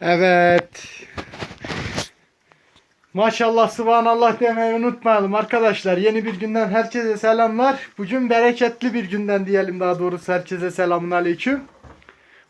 Evet. Maşallah subhanallah demeyi unutmayalım arkadaşlar. Yeni bir günden herkese selamlar. Bugün bereketli bir günden diyelim daha doğrusu herkese selamun aleyküm.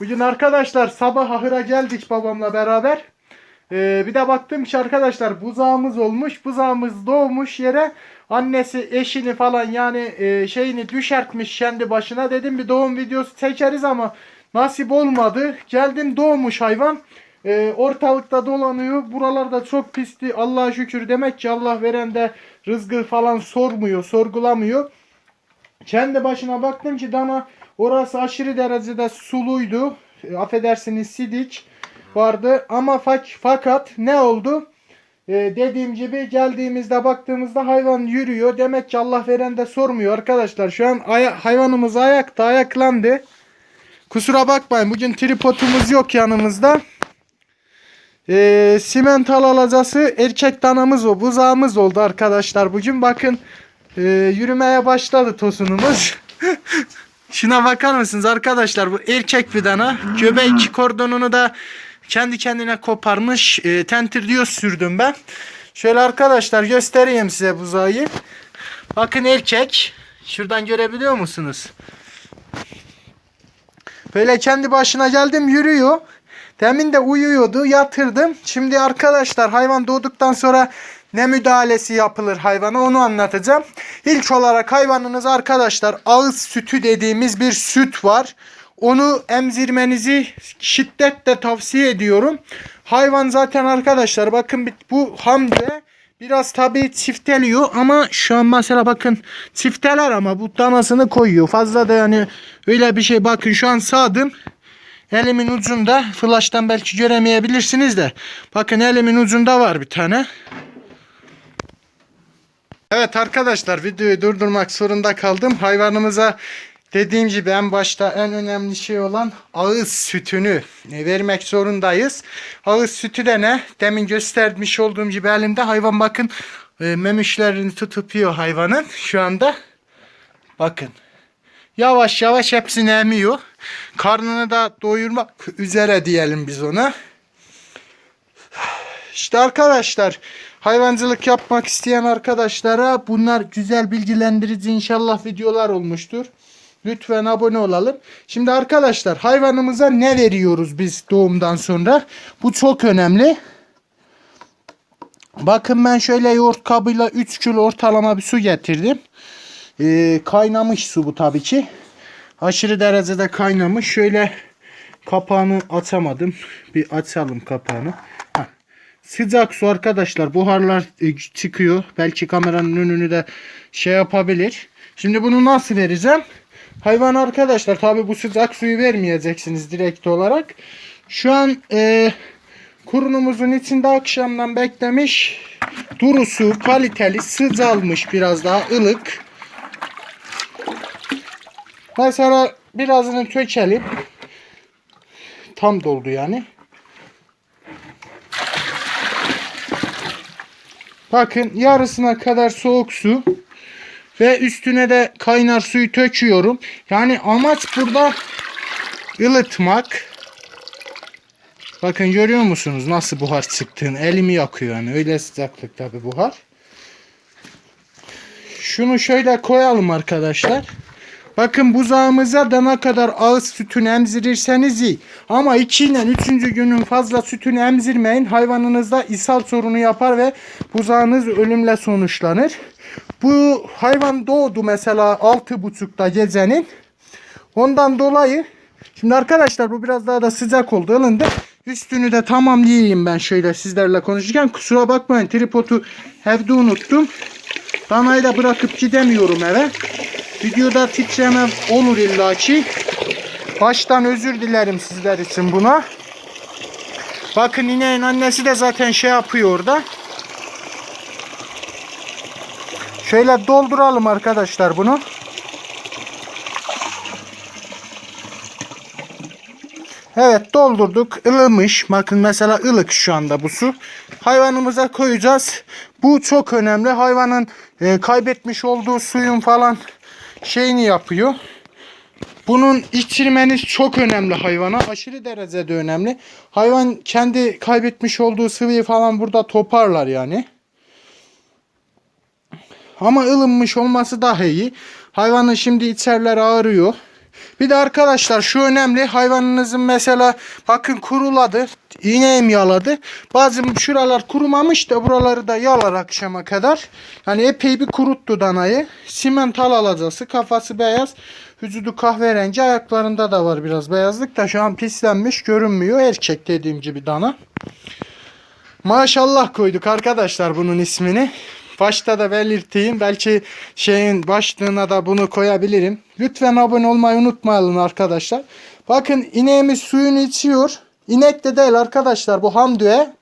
Bugün arkadaşlar sabah ahıra geldik babamla beraber. Ee, bir de baktım ki arkadaşlar buzağımız olmuş. Buzağımız doğmuş yere annesi eşini falan yani e, şeyini düşertmiş kendi başına. Dedim bir doğum videosu çekeriz ama nasip olmadı. Geldim doğmuş hayvan. Ee, ortalıkta dolanıyor. Buralarda çok pisti. Allah'a şükür demek ki Allah veren de rızkı falan sormuyor, sorgulamıyor. Kendi başına baktım ki dana orası aşırı derecede suluydu. E, affedersiniz sidik vardı ama fak, fakat ne oldu? E, dediğim gibi geldiğimizde baktığımızda hayvan yürüyor. Demek ki Allah veren de sormuyor arkadaşlar. Şu an aya- hayvanımız ayakta ayaklandı. Kusura bakmayın bugün tripodumuz yok yanımızda. E, simental alacası erkek danamız o. Buzağımız oldu arkadaşlar. Bugün bakın e, yürümeye başladı tosunumuz. Şuna bakar mısınız arkadaşlar? Bu erkek bir dana. Göbek kordonunu da kendi kendine koparmış. E, tentir diyor sürdüm ben. Şöyle arkadaşlar göstereyim size buzağı. Bakın erkek. Şuradan görebiliyor musunuz? Böyle kendi başına geldim yürüyor. Demin de uyuyordu yatırdım. Şimdi arkadaşlar hayvan doğduktan sonra ne müdahalesi yapılır hayvana onu anlatacağım. İlk olarak hayvanınız arkadaşlar ağız sütü dediğimiz bir süt var. Onu emzirmenizi şiddetle tavsiye ediyorum. Hayvan zaten arkadaşlar bakın bu hamle biraz tabii çifteliyor ama şu an mesela bakın çifteler ama bu danasını koyuyor. Fazla da yani öyle bir şey bakın şu an sağdım. Elimin ucunda flash'tan belki göremeyebilirsiniz de. Bakın elimin ucunda var bir tane. Evet arkadaşlar videoyu durdurmak zorunda kaldım. Hayvanımıza dediğim gibi en başta en önemli şey olan ağız sütünü e, vermek zorundayız. Ağız sütü de ne? Demin göstermiş olduğum gibi elimde hayvan bakın e, memişlerini tutup yiyor hayvanın şu anda. Bakın. Yavaş yavaş hepsini emiyor. Karnını da doyurmak üzere diyelim biz ona. İşte arkadaşlar hayvancılık yapmak isteyen arkadaşlara bunlar güzel bilgilendirici inşallah videolar olmuştur. Lütfen abone olalım. Şimdi arkadaşlar hayvanımıza ne veriyoruz biz doğumdan sonra? Bu çok önemli. Bakın ben şöyle yoğurt kabıyla 3 kilo ortalama bir su getirdim. Ee, kaynamış su bu tabii ki. Aşırı derecede kaynamış. Şöyle kapağını açamadım. Bir açalım kapağını. Heh. Sıcak su arkadaşlar. Buharlar e, çıkıyor. Belki kameranın önünü de şey yapabilir. Şimdi bunu nasıl vereceğim? Hayvan arkadaşlar tabi bu sıcak suyu vermeyeceksiniz direkt olarak. Şu an e, kurunumuzun içinde akşamdan beklemiş. Durusu kaliteli sıcalmış biraz daha ılık. Mesela birazını tökelim. Tam doldu yani. Bakın yarısına kadar soğuk su ve üstüne de kaynar suyu töküyorum. Yani amaç burada ılıtmak. Bakın görüyor musunuz nasıl buhar çıktığını? Elimi yakıyor yani. Öyle sıcaklıkta bir buhar. Şunu şöyle koyalım arkadaşlar. Bakın buzağımıza da ne kadar ağız sütünü emzirirseniz iyi. Ama 2 ile 3. günün fazla sütünü emzirmeyin. Hayvanınızda ishal sorunu yapar ve buzağınız ölümle sonuçlanır. Bu hayvan doğdu mesela 6.30'da gecenin. Ondan dolayı şimdi arkadaşlar bu biraz daha da sıcak oldu ılındı. Üstünü de tamamlayayım ben şöyle sizlerle konuşurken. Kusura bakmayın tripodu evde unuttum. Danayı da bırakıp gidemiyorum eve. Videoda titreme olur illaki. Baştan özür dilerim sizler için buna. Bakın ineğin annesi de zaten şey yapıyor orada. Şöyle dolduralım arkadaşlar bunu. Evet doldurduk. ılımış. Bakın mesela ılık şu anda bu su. Hayvanımıza koyacağız. Bu çok önemli. Hayvanın e, kaybetmiş olduğu suyun falan şeyini yapıyor. Bunun içirmeniz çok önemli hayvana. Aşırı derecede önemli. Hayvan kendi kaybetmiş olduğu sıvıyı falan burada toparlar yani. Ama ılınmış olması daha iyi. Hayvanın şimdi içerler ağrıyor. Bir de arkadaşlar şu önemli. Hayvanınızın mesela bakın kuruladı. İğneyim yaladı. Bazı şuralar kurumamış da buraları da yalar akşama kadar. Yani epey bir kuruttu danayı. Simental alacası. Kafası beyaz. Vücudu kahverengi. Ayaklarında da var biraz beyazlık da şu an pislenmiş görünmüyor. Erkek dediğim gibi dana. Maşallah koyduk arkadaşlar bunun ismini. Başta da belirteyim. Belki şeyin başlığına da bunu koyabilirim. Lütfen abone olmayı unutmayalım arkadaşlar. Bakın ineğimiz suyunu içiyor. İnek de değil arkadaşlar bu hamdüe.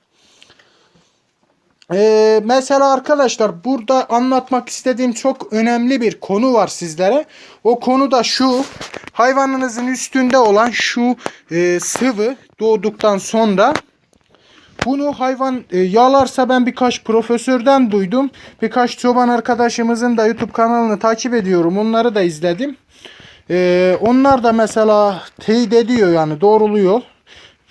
Ee, mesela arkadaşlar burada anlatmak istediğim çok önemli bir konu var sizlere. O konu da şu. Hayvanınızın üstünde olan şu e, sıvı doğduktan sonra bunu hayvan e, yağlarsa ben birkaç profesörden duydum. Birkaç çoban arkadaşımızın da YouTube kanalını takip ediyorum. Onları da izledim. E, onlar da mesela teyit ediyor yani doğruluyor.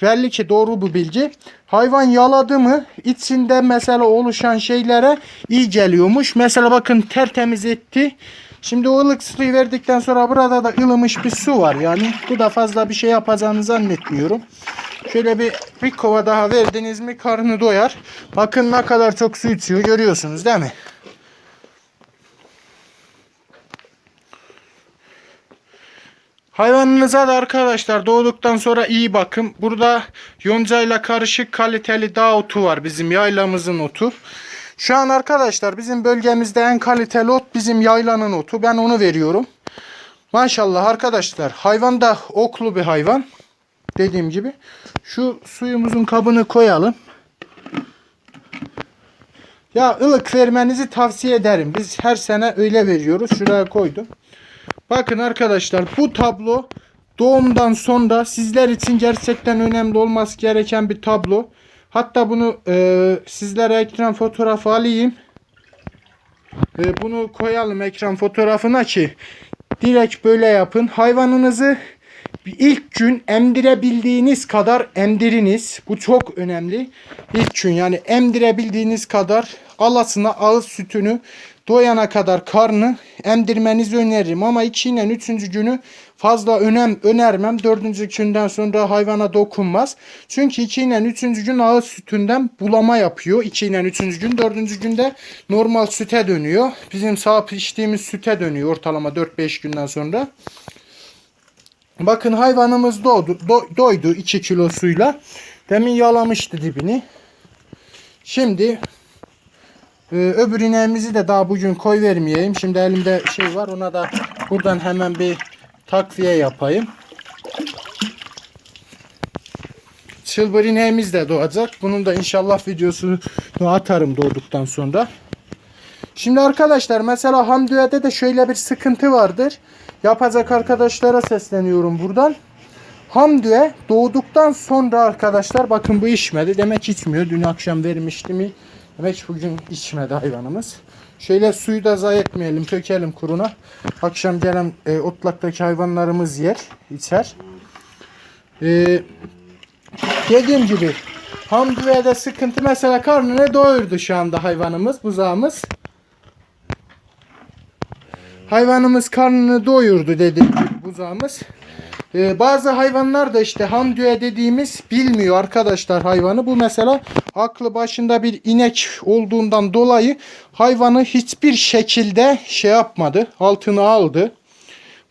Belli ki doğru bu bilgi. Hayvan yaladı mı içinde mesela oluşan şeylere iyi geliyormuş. Mesela bakın tertemiz etti. Şimdi o ılık suyu verdikten sonra burada da ılımış bir su var yani. Bu da fazla bir şey yapacağını zannetmiyorum. Şöyle bir, bir kova daha verdiniz mi karnı doyar. Bakın ne kadar çok su içiyor görüyorsunuz değil mi? Hayvanınıza da arkadaşlar doğduktan sonra iyi bakın. Burada yoncayla karışık kaliteli dağ otu var bizim yaylamızın otu. Şu an arkadaşlar bizim bölgemizde en kaliteli ot bizim yaylanın otu. Ben onu veriyorum. Maşallah arkadaşlar hayvan da oklu bir hayvan. Dediğim gibi. Şu suyumuzun kabını koyalım. Ya ılık vermenizi tavsiye ederim. Biz her sene öyle veriyoruz. Şuraya koydum. Bakın arkadaşlar bu tablo doğumdan sonra sizler için gerçekten önemli olması gereken bir tablo. Hatta bunu e, sizlere ekran fotoğrafı alayım. E, bunu koyalım ekran fotoğrafına ki direkt böyle yapın. Hayvanınızı ilk gün emdirebildiğiniz kadar emdiriniz. Bu çok önemli. İlk gün yani emdirebildiğiniz kadar alasına ağız sütünü doyana kadar karnı emdirmenizi öneririm. Ama 2 ile 3. günü fazla önem önermem. 4. günden sonra hayvana dokunmaz. Çünkü 2 ile 3. gün ağız sütünden bulama yapıyor. 2 ile 3. gün. 4. günde normal süte dönüyor. Bizim sağıp içtiğimiz süte dönüyor ortalama 4-5 günden sonra. Bakın hayvanımız doğdu, do, doydu 2 kilo suyla. Demin yalamıştı dibini. Şimdi e, öbür ineğimizi de daha bugün koy vermeyeyim. Şimdi elimde şey var ona da buradan hemen bir takviye yapayım. Çılbır ineğimiz de doğacak. Bunun da inşallah videosunu atarım doğduktan sonra. Şimdi arkadaşlar mesela Hamdiye'de de şöyle bir sıkıntı vardır. Yapacak arkadaşlara sesleniyorum buradan. Hamdiye doğduktan sonra arkadaşlar bakın bu içmedi. Demek içmiyor. Dün akşam vermişti mi? Demek bugün içmedi hayvanımız. Şöyle suyu da zayi etmeyelim. Tökelim kuruna. Akşam gelen e, otlaktaki hayvanlarımız yer. içer. E, dediğim gibi Hamdiye'de sıkıntı mesela karnını doyurdu şu anda hayvanımız. Buzağımız. Hayvanımız karnını doyurdu gibi buzağımız. Ee, bazı hayvanlar da işte hamdüye dediğimiz bilmiyor arkadaşlar hayvanı. Bu mesela aklı başında bir inek olduğundan dolayı hayvanı hiçbir şekilde şey yapmadı. Altına aldı.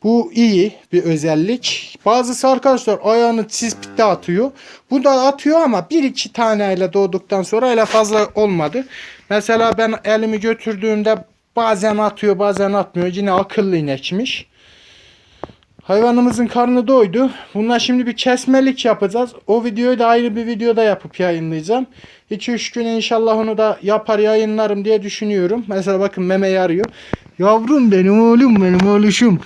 Bu iyi bir özellik. Bazısı arkadaşlar ayağını çizpite atıyor. Bu da atıyor ama bir iki taneyle doğduktan sonra öyle fazla olmadı. Mesela ben elimi götürdüğümde bazen atıyor bazen atmıyor. Yine akıllı inekmiş. Hayvanımızın karnı doydu. Bunlar şimdi bir kesmelik yapacağız. O videoyu da ayrı bir videoda yapıp yayınlayacağım. 2-3 gün inşallah onu da yapar yayınlarım diye düşünüyorum. Mesela bakın meme arıyor. Yavrum benim oğlum benim oğluşum.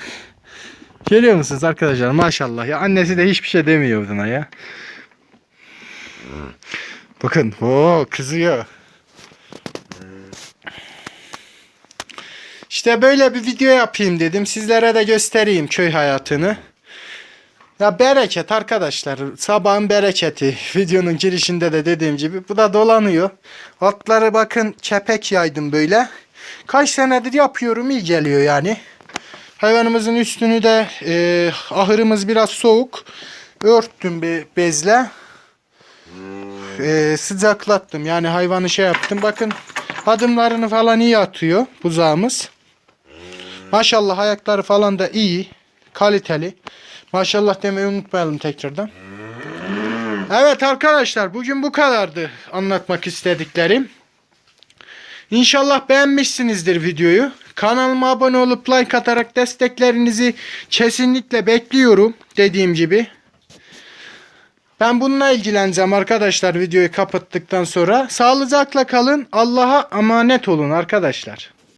Görüyor musunuz arkadaşlar maşallah ya annesi de hiçbir şey demiyor buna ya. Bakın o kızıyor. İşte böyle bir video yapayım dedim. Sizlere de göstereyim köy hayatını. Ya bereket arkadaşlar. Sabahın bereketi. Videonun girişinde de dediğim gibi. Bu da dolanıyor. Altları bakın kepek yaydım böyle. Kaç senedir yapıyorum iyi geliyor yani. Hayvanımızın üstünü de e, ahırımız biraz soğuk. Örttüm bir bezle. E, sıcaklattım. Yani hayvanı şey yaptım. Bakın adımlarını falan iyi atıyor buzağımız. Maşallah ayakları falan da iyi. Kaliteli. Maşallah demeyi unutmayalım tekrardan. Evet arkadaşlar bugün bu kadardı anlatmak istediklerim. İnşallah beğenmişsinizdir videoyu. Kanalıma abone olup like atarak desteklerinizi kesinlikle bekliyorum dediğim gibi. Ben bununla ilgileneceğim arkadaşlar videoyu kapattıktan sonra. Sağlıcakla kalın. Allah'a emanet olun arkadaşlar.